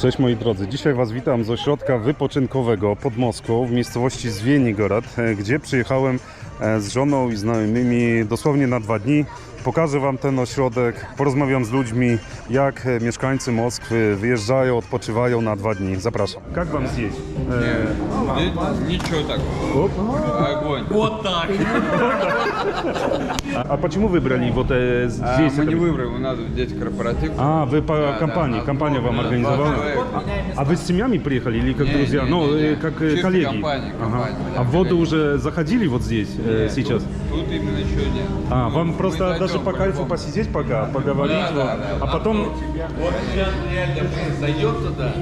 Cześć moi drodzy, dzisiaj Was witam z ośrodka wypoczynkowego pod Moskwą w miejscowości Zwienigorod, e, gdzie przyjechałem e, z żoną i znajomymi dosłownie na dwa dni Pokażę Wam ten ośrodek, porozmawiam z ludźmi, jak e, mieszkańcy Moskwy wyjeżdżają, odpoczywają na dwa dni. Zapraszam. Jak Wam zjeść? Здесь Ничего так. Оп. Огонь. A, a почему выбрали вот э, А, здесь? мы это- не выбрали, у нас здесь корпоратив. А, вы по Да, компании, да, компания вам да, организовала? два человека. А вы с семьями приехали или как Не, друзья? не, ну, не, э, не. как э, Чисто коллеги. компания, компания, да, А в воду коллеги. уже заходили вот здесь э, сейчас? Тут, тут именно еще нет. А, Мы- вам просто зайдем даже по кайфу посидеть пока, поговорить, Да, да, да. а потом, Вот сейчас реально зайдем туда?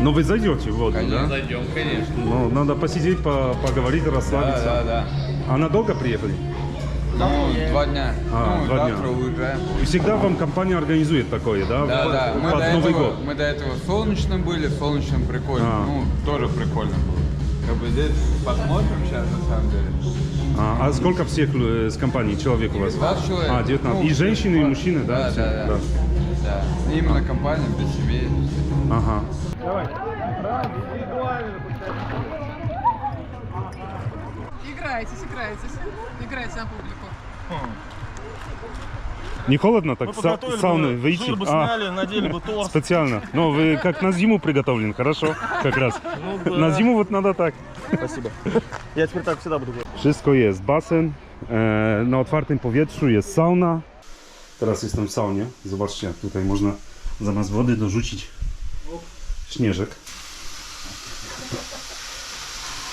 ну вы зайдете в воду, Конечно. да? Зайдем, конечно. Ну, надо посидеть, по- поговорить, Да, расслабиться. да, да. А надолго приехали? Ну, два дня. А, ну, два завтра дня. уезжаем. И всегда вам компания организует такое, да? Да, под, да. Мы под до, Новый этого, год. мы до этого в Солнечном были, в Солнечном прикольно. А. Ну, тоже прикольно было. Как бы здесь посмотрим сейчас, на самом деле. А, а сколько всех э, с компании человек у вас? 20 человек. А, 19. Ну, и женщины, и мужчины, да? Да, все? да, да. Да. Именно компания, без семей. Ага. Играйтесь, играйтесь. Играйте на публику. Не холодно так Мы са- подготовили сауны бы, выйти? жир бы А, сняли, надели бы торс. специально. Ну, вы как на зиму приготовлен, хорошо, как раз. да. Na zimę вот надо tak. Спасибо. Я теперь так всегда буду делать. Wszystko jest, basen, e, na otwartym powietrzu jest sauna. Teraz jestem w saunie. Zobaczcie, jak tutaj można zamiast wody dorzucić śnieżek.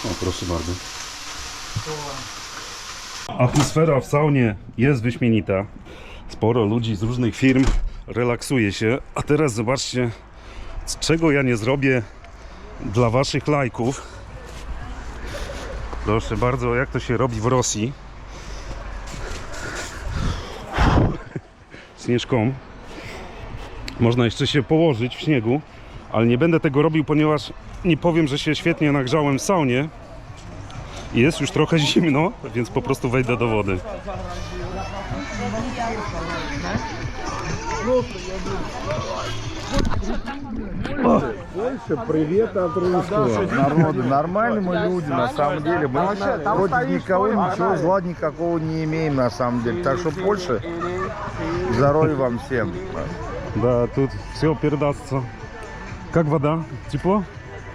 O, proszę bardzo. Atmosfera w saunie jest wyśmienita. Sporo ludzi z różnych firm relaksuje się. A teraz zobaczcie, czego ja nie zrobię dla waszych lajków. Proszę bardzo, jak to się robi w Rosji. Śnieżką. Można jeszcze się położyć w śniegu, ale nie będę tego robił, ponieważ nie powiem, że się świetnie nagrzałem w saunie. Jest już trochę zimno, więc po prostu wejdę do wody. народы. Нормальные мы люди, на самом деле. Мы против никого ничего зла никакого не имеем, на самом деле. Так что Польша, здоровья вам всем. Да, тут все передастся. Как вода? Тепло?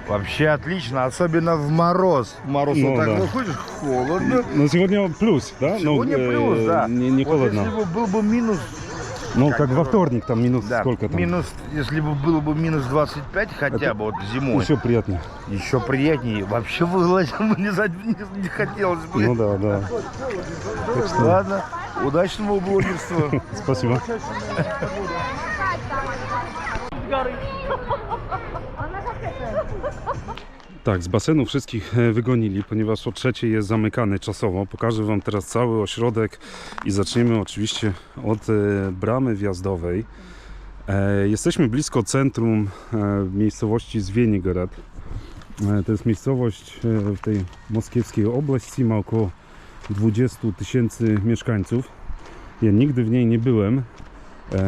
Вообще отлично, особенно в мороз. В мороз Ну, вот так да. выходишь, холодно. Ну, сегодня плюс, да? Сегодня ну, э, плюс, да. Не, не Вот холодно. если бы был бы минус, Ну, как как во вторник, там минус да, сколько там? минус, если бы было бы минус 25 хотя бы вот зимой, Еще приятнее. еще приятнее. Вообще выгладить не, не, не хотелось бы. Ну да, да. Так что Ладно, удачного блогерства. спасибо. Tak, z basenu wszystkich e, wygonili, ponieważ o trzeciej jest zamykany czasowo. Pokażę Wam teraz cały ośrodek i zaczniemy oczywiście od e, bramy wjazdowej. E, Jesteśmy blisko centrum miejscowości Zwienigorod. To jest miejscowość w tej moskiewskiej oblasti, ma około 20 tysięcy mieszkańców. Ja nigdy w niej nie byłem.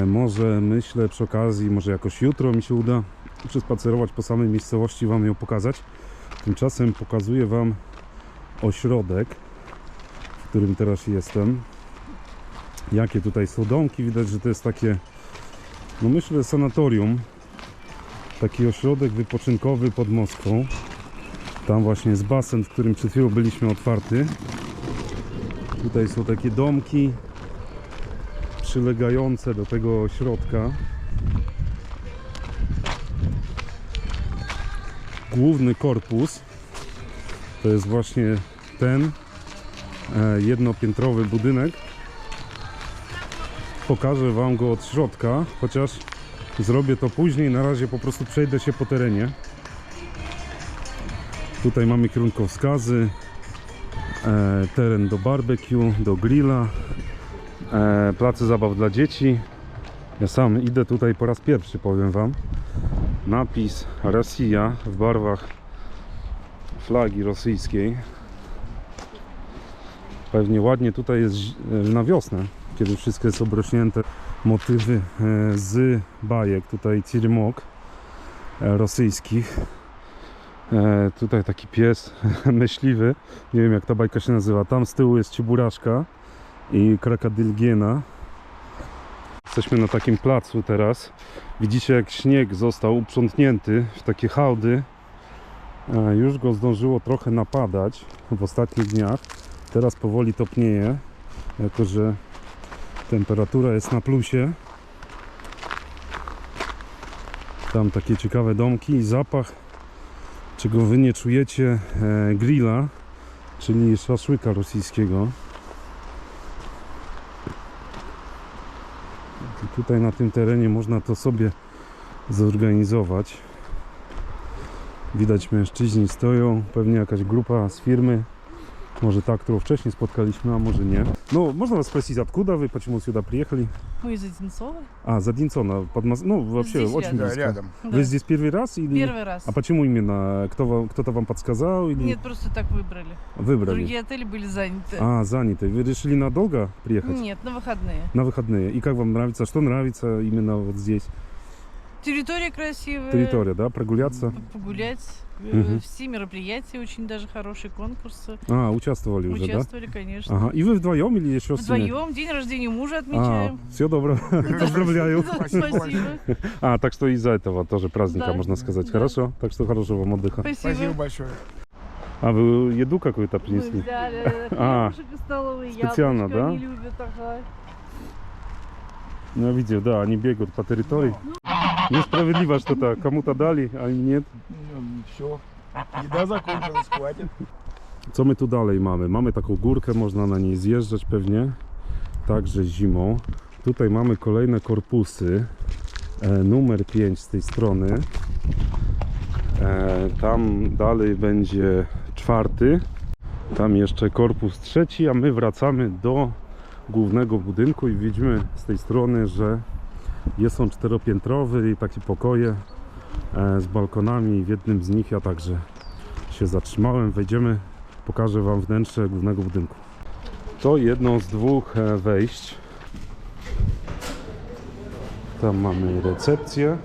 Może myślę przy okazji, może jakoś jutro mi się uda przespacerować po samej miejscowości, Wam ją pokazać. Tymczasem pokazuję Wam ośrodek, w którym teraz jestem. Jakie tutaj są domki, widać, że to jest takie, no myślę, sanatorium. Taki ośrodek wypoczynkowy pod Moskwą. Tam właśnie jest basen, w którym przed chwilą byliśmy otwarty. Tutaj są takie domki przylegające do tego ośrodka. Główny korpus to jest właśnie ten e, jednopiętrowy budynek. Pokażę Wam go od środka, chociaż zrobię to później. Na razie po prostu przejdę się po terenie. Tutaj mamy kierunkowskazy, e, teren do barbecue, do grilla, e, place zabaw dla dzieci. Ja sam idę tutaj po raz pierwszy, powiem Wam. Napis Rosja w barwach flagi rosyjskiej. Pewnie ładnie tutaj jest e, na wiosnę, kiedy wszystko jest obrośnięte motywy e, z bajek. Tutaj Tirmok e, rosyjskich. Tutaj taki pies myśliwy, nie wiem jak ta bajka się nazywa. Tam z tyłu jest Ciburaszka i Krakadylgiena. Jesteśmy na takim placu teraz. Widzicie jak śnieg został uprzątnięty w takie hałdy. Już go zdążyło trochę napadać w ostatnich dniach. Teraz powoli topnieje, jako że temperatura jest na plusie. Tam takie ciekawe domki i zapach, czego wy nie czujecie, e, grilla, czyli szaszłyka rosyjskiego. I tutaj na tym terenie można to sobie zorganizować. Widać mężczyźni stoją, pewnie jakaś grupa z firmy. Może ta, którą wcześniej spotkaliśmy, a może nie. Ну, можно вас спросить, откуда вы, почему сюда приехали? Мы из Одинцова. А, за Одинцона, под Моз- Ну, вообще, Здесь очень рядом. близко. рядом. Вы Да. здесь первый раз или... Первый раз. А почему именно? Кто вам, кто-то вам подсказал или Нет, просто так выбрали. выбрали? Другие отели были заняты. А, заняты. Вы решили надолго приехать? Нет, на выходные. На выходные. И как вам нравится? Что нравится именно вот здесь? Территория красивая. Территория, да? Прогуляться? Погулять. Мгм. Все мероприятия очень даже хорошие, конкурсы. А, участвовали уже, да? Участвовали, конечно. Ага. И вы вдвоем или еще? Вдвоем день рождения мужа А, отмечаем. все добро. Поздравляю. Спасибо. А, так что из-за этого тоже праздника, можно сказать. Хорошо. Так что хорошего вам отдыха. Спасибо. большое. А вы еду какую-то Мы принесли? взяли А, специально, да? они любят, ага. Ну, я видел, да, они бегают по территории. Несправедливо что-то. Кому-то дали, а им нет. Все. Еда закончилась, хватит. Co my tu dalej mamy? Mamy taką górkę, można na niej zjeżdżać pewnie, także zimą. Tutaj mamy kolejne korpusy, e, numer 5 z tej strony. E, tam dalej będzie czwarty, tam jeszcze korpus trzeci, a my wracamy do głównego budynku i widzimy z tej strony, że jest on czteropiętrowy i takie pokoje e, z balkonami. W jednym z nich ja także się zatrzymałem. Wejdziemy pokażę Wam wnętrze głównego budynku. To jedno z dwóch e, wejść. Tam mamy recepcję.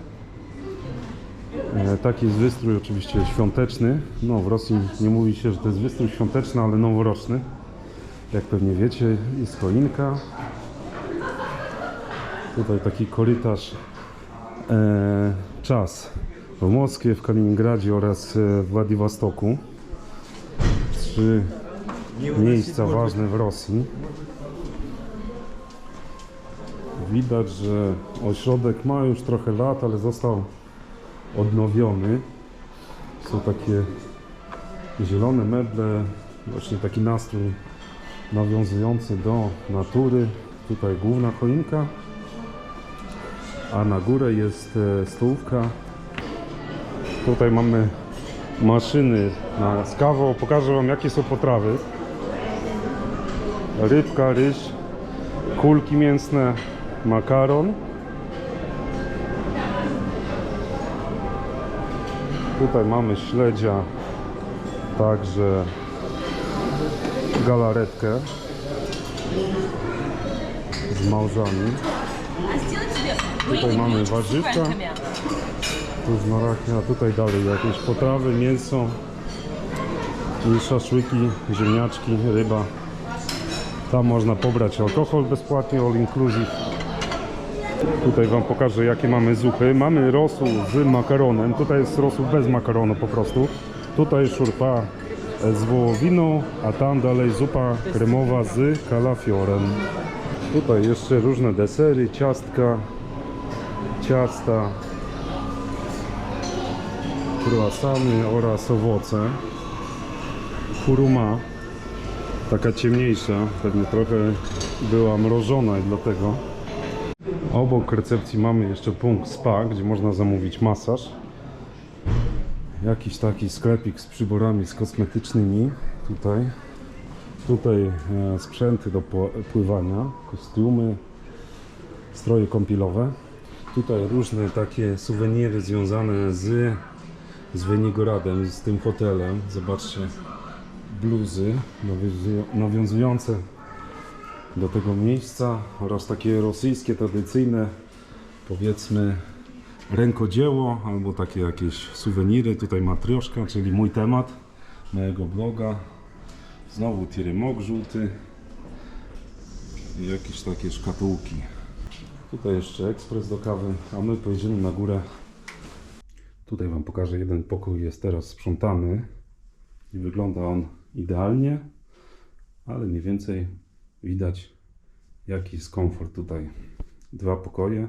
E, Taki jest wystrój oczywiście świąteczny. No w Rosji nie mówi się, że to jest wystrój świąteczny, ale noworoczny. Jak pewnie wiecie, jest choinka. Tutaj taki korytarz e, czas w Moskwie, w Kaliningradzie oraz e, w Władiwostoku trzy miejsca ważne w Rosji. Widać, że ośrodek ma już trochę lat, ale został odnowiony. Są takie zielone meble, właśnie taki nastrój nawiązujący do natury. Tutaj główna choinka, a na górę jest e, stołówka. Tutaj mamy maszyny na, z kawą. Pokażę Wam jakie są potrawy. Rybka, ryż, kulki mięsne, makaron. Tutaj mamy śledzia, także galaretkę z małżami. Tutaj mamy warzywka różnorakie, a tutaj dalej jakieś potrawy, mięso szaszłyki, ziemniaczki, ryba. Tam można pobrać alkohol bezpłatnie, all inclusive. Tutaj Wam pokażę jakie mamy zupy. Mamy rosół z makaronem, tutaj jest rosół bez makaronu po prostu. Tutaj szurpa z wołowiną, a tam dalej zupa kremowa z kalafiorem. Tutaj jeszcze różne desery, ciastka, ciasta, croissany oraz owoce. Kuruma, taka ciemniejsza, pewnie trochę była mrożona i dlatego. Obok recepcji mamy jeszcze punkt spa, gdzie można zamówić masaż. Jakiś taki sklepik z przyborami z kosmetycznymi tutaj. Tutaj e, sprzęty do pł- pływania, kostiumy, stroje kąpielowe. Tutaj różne takie suweniry związane z z Wenigoradem, z tym hotelem. Zobaczcie, bluzy nawiązują- nawiązujące do tego miejsca oraz takie rosyjskie, tradycyjne, powiedzmy, rękodzieło albo takie jakieś suweniry. Tutaj matrioszka, czyli mój temat mojego bloga. Znowu tieremok żółty i jakieś takie szkatułki. Tutaj jeszcze ekspres do kawy, a my pojedziemy na górę. Tutaj Wam pokażę, jeden pokój jest teraz sprzątany i wygląda on idealnie, ale mniej więcej widać jaki jest komfort tutaj. Dwa pokoje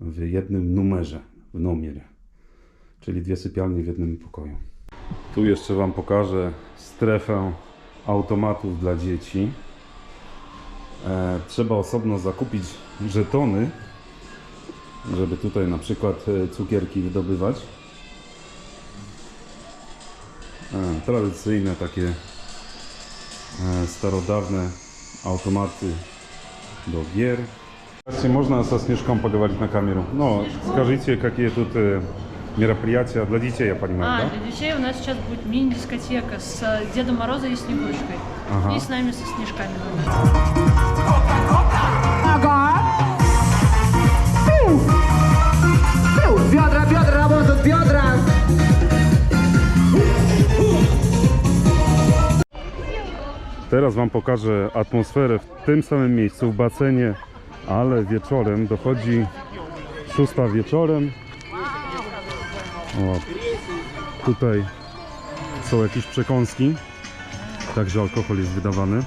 w jednym numerze, w numerze, czyli dwie sypialnie w jednym pokoju. Tu jeszcze Wam pokażę strefę automatów dla dzieci. E, trzeba osobno zakupić żetony, żeby tutaj na przykład e, cukierki wydobywać. E, tradycyjne takie e, starodawne automaty do gier. Если можно со Снежком поговорить на камеру? Ну, скажите, какие тут э, мероприятия для детей, я понимаю, А, да? для детей у нас сейчас будет мини-дискотека с э, Дедом Морозом и Снегурочкой. Ага. И с нами со Снежками. Бедра, бедра, работают бедра. Teraz Wam pokażę atmosferę w tym samym miejscu, w basenie, ale wieczorem dochodzi szósta wieczorem. o, tutaj są jakieś przekąski, także alkohol jest wydawany.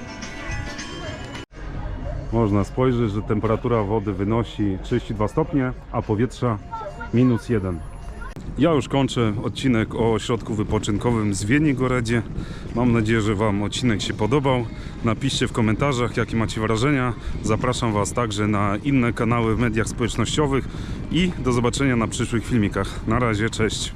Można spojrzeć, że temperatura wody wynosi 32 stopnie, a powietrza minus 1. Ja już kończę odcinek o ośrodku wypoczynkowym z Wienigoredzie. Mam nadzieję, że Wam odcinek się podobał. Napiszcie w komentarzach, jakie macie wrażenia. Zapraszam Was także na inne kanały w mediach społecznościowych i do zobaczenia na przyszłych filmikach. Na razie, cześć.